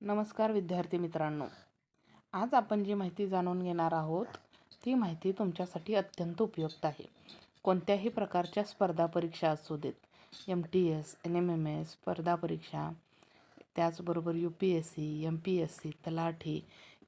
नमस्कार विद्यार्थी मित्रांनो. आज आपण जी माहिती जाणून घेणार आहोत ती माहिती तुमच्यासाठी अत्यंत उपयुक्त आहे. कोणत्याही प्रकारच्या स्पर्धा परीक्षा असू देत M T S N M M S स्पर्धा परीक्षा त्याचबरोबर U P S C M P S C तलाठी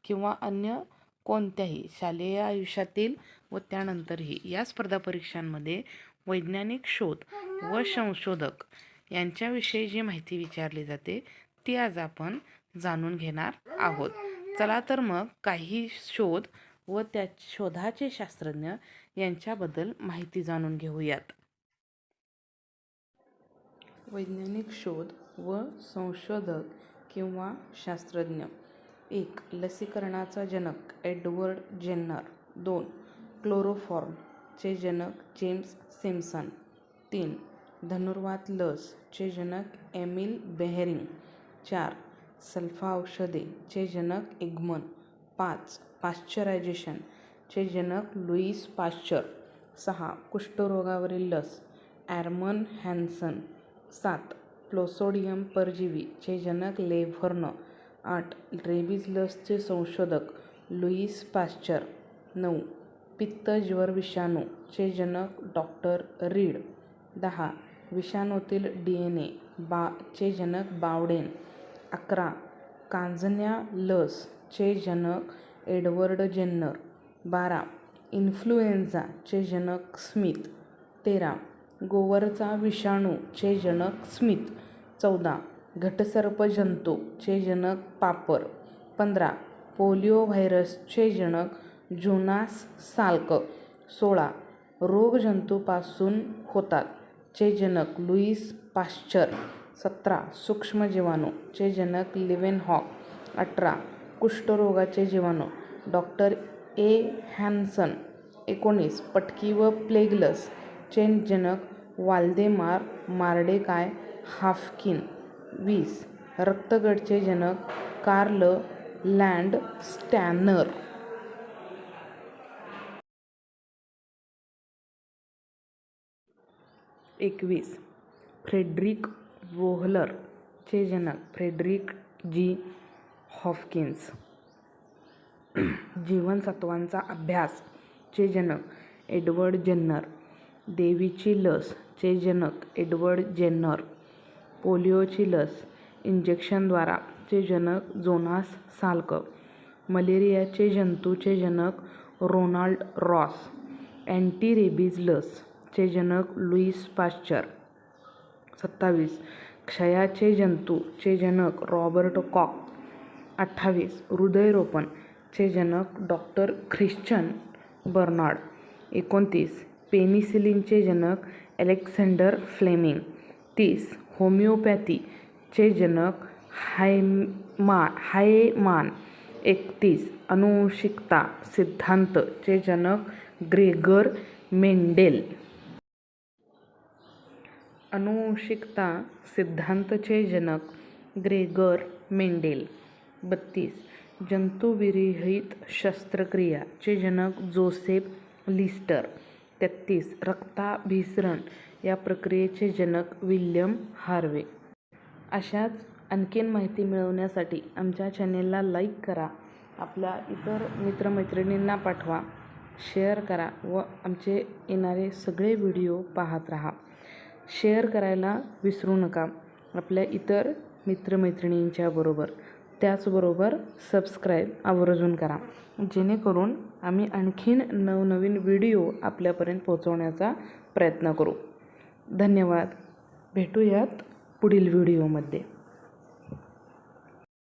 किंवा अन्य कोणत्याही शालेय आयुष्यातील व त्यानंतरही या स्पर्धा परीक्षांमध्ये वैज्ञानिक शोध व संशोधक यांच्याविषयी जी माहिती विचारली जाते ती आज आपण जाणून घेणार आहोत. चला तर मग काही शोध व त्या शोधाचे शास्त्रज्ञ यांच्याबद्दल माहिती जाणून घेऊयात. वैज्ञानिक शोध व संशोधक किंवा शास्त्रज्ञ. एक लसीकरणाचा जनक एडवर्ड जेन्नर. दोन क्लोरोफॉर्मचे जनक जेम्स सिम्सन तीन धनुर्वात लसचे जनक एमिल बेहेरिंग. चार सल्फा औषधेचे जनक एग्मन. पाच पाश्चरायझेशनचे जनक लुईस पाश्चर. सहा कुष्ठरोगावरील लस ॲरमन हॅन्सन. सात क्लोसोडियम परजीवीचे जनक लेव्हर्न. आठ रेबीज लसचे संशोधक लुईस पाश्चर. नऊ पित्त ज्वर विषाणूचे जनक डॉक्टर रीड. दहा विषाणूतील डी एन ए बा चे जनक बावडेन. अकरा. कांजण्या लसचे जनक एडवर्ड जेन्नर. बारा. इन्फ्लुएन्झाचे जनक स्मिथ. तेरा. गोवरचा विषाणूचे जनक स्मिथ. चौदा. घटसर्प जंतू जनक पापर. पंधरा. पोलिओ व्हायरसचे जनक जोनास साल्क. सोळा. रोगजंतूपासून होतात चे जनक लुईस पाश्चर. सतरा सूक्ष्मजीवाणूचे जनक लिवेनहॉक अठरा कुष्ठरोगाचे जीवाणू. Doctor A Hansen. एकोणीस पटकी व प्लेगलस लसचे जनक वाल्देमार मार्डेकाय हाफकिन. वीस रक्तगटचे जनक कार्ल लँड स्टॅनर. एकवीस फ्रेडरिक वोहलरचे जनक फ्रेडरिक जी हॉफकिन्स जीवनसत्वांचा अभ्यास चे जनक एडवर्ड जेन्नर. देवीची लस चे जनक एडवर्ड जेन्नर. पोलिओची लस इंजेक्शनद्वारा चे जनक जोनास साल्क मलेरियाचे जंतूचे जनक रोनाल्ड रॉस. अँटी रेबीज लस चे जनक लुईस पाश्चर. सत्तावीस. क्षयाचे जंतूचे जनक रॉबर्ट कॉक. अठ्ठावीस. हृदयरोपण चे जनक डॉक्टर ख्रिश्चन बर्नार्ड एकोणतीस. पेनिसिलिनचे जनक अलेक्झांडर फ्लेमिंग. तीस. होमिओपॅथीचे जनक हायमा हायमान. एकतीस. अनुवंशिकता सिद्धांत चे जनक ग्रेगर मेंडेल. अनुवंशिकता सिद्धांतचे जनक ग्रेगर मेंडेल. बत्तीस. जंतुविरहित शस्त्रक्रिया चे जनक जोसेफ लिस्टर. तेहतीस. रक्ताभिसरण या प्रक्रियेचे जनक विल्यम हार्वे. अशाच आणखीन माहिती मिळवण्यासाठी आमच्या चॅनेलला लाईक करा आपल्या इतर मित्रमैत्रिणींना पाठवा शेअर करा व आमचे येणारे सगळे व्हिडिओ पाहत राहा. शेअर करायला विसरू नका. आपल्या इतर मित्रमैत्रिणींच्याबरोबर त्याचबरोबर सबस्क्राईब आवर्जून करा. जेणेकरून आम्ही आणखीन नवनवीन व्हिडिओ आपल्यापर्यंत पोहोचवण्याचा प्रयत्न करू. धन्यवाद. भेटूयात पुढील व्हिडिओमध्ये.